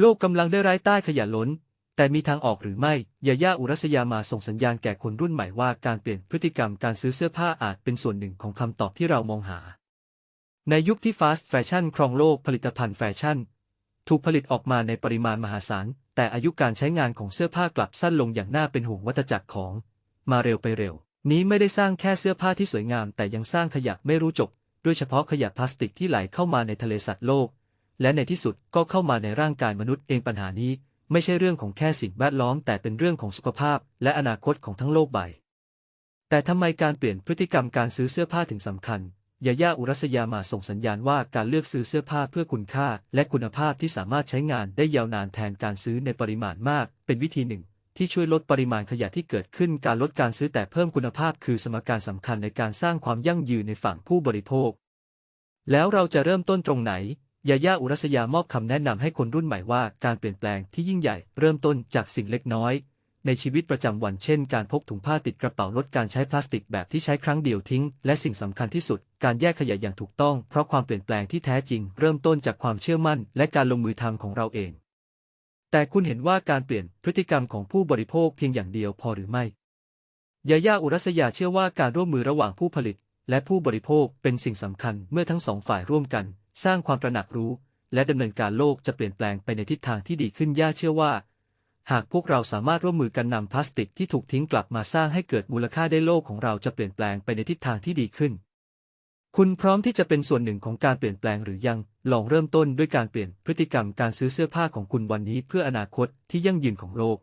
โลกกำลังได้ร้ายใต้ขยะล้น แต่มีทางออกหรือไม่ยาย่าอุรัสยามาส่งสัญญาณแก่คนรุ่นใหม่ว่าการเปลี่ยนพฤติกรรมการซื้อเสื้อผ้าอาจเป็นส่วนหนึ่งของคำตอบที่เรามองหา ในยุคที่ฟาสต์แฟชั่นครองโลกผลิตภัณฑ์แฟชั่น ถูกผลิตออกมาในปริมาณมหาศาล แต่อายุการใช้งานของเสื้อผ้ากลับสั้นลงอย่างน่าเป็นห่วงวัฏจักรของ มาเร็วไปเร็ว นี้ไม่ได้สร้างแค่เสื้อผ้าที่สวยงาม แต่ยังสร้างขยะไม่รู้จบ โดยเฉพาะขยะพลาสติกที่ไหลเข้ามาในทะเลสัตว์โลก และในที่สุดก็เข้ามาในร่างกายมนุษย์เองปัญหานี้ ไม่ใช่เรื่องของแค่สิ่งแวดล้อม แต่เป็นเรื่องของสุขภาพ และอนาคตของทั้งโลกใบ แต่ทำไมการเปลี่ยนพฤติกรรมการซื้อเสื้อผ้าถึงสำคัญยาย่าอุรัสยามาส่งสัญญาณว่าการเลือกซื้อเสื้อผ้าเพื่อคุณค่า และคุณภาพที่สามารถใช้งานได้ยาวนานแทนการซื้อในปริมาณมาก เป็นวิธีหนึ่ง ที่ช่วยลดปริมาณขยะที่เกิดขึ้นการลดการซื้อแต่เพิ่มคุณภาพ คือสมการสำคัญในการสร้างความยั่งยืนในฝั่งผู้บริโภค แล้วเราจะเริ่มต้นตรงไหน ยาย่าอุรัสยามอบคำแนะนำให้คนรุ่นใหม่ว่าการเปลี่ยนแปลงที่ยิ่งใหญ่เริ่มต้นจากสิ่งเล็กน้อย ในชีวิตประจำวันเช่น การพกถุงผ้าติดกระเป๋าลดการใช้พลาสติกแบบที่ใช้ครั้งเดียวทิ้ง และสิ่งสำคัญที่สุด การแยกขยะอย่างถูกต้อง เพราะความเปลี่ยนแปลงที่แท้จริง เริ่มต้นจากความเชื่อมั่น และการลงมือทำของเราเอง แต่คุณเห็นว่าการเปลี่ยนพฤติกรรมของผู้บริโภคเพียงอย่างเดียวพอหรือไม่ยาย่าอุรัสยาเชื่อว่าการร่วมมือระหว่างผู้ผลิตและผู้บริโภคเป็นสิ่งสำคัญเมื่อทั้งสองฝ่ายร่วมกัน สร้างความตระหนักรู้ และดำเนินการโลกจะเปลี่ยนแปลงไปในทิศทางที่ดีขึ้นย่าเชื่อว่า หากพวกเราสามารถร่วมมือกันนำพลาสติกที่ถูกทิ้งกลับมาสร้างให้เกิดมูลค่าได้โลกของเราจะเปลี่ยนแปลงไปในทิศทางที่ดีขึ้น คุณพร้อมที่จะเป็นส่วนหนึ่งของการเปลี่ยนแปลงหรือยังลองเริ่มต้นด้วยการเปลี่ยนพฤติกรรมการซื้อเสื้อผ้าของคุณวันนี้เพื่ออนาคตที่ยั่งยืนของโลก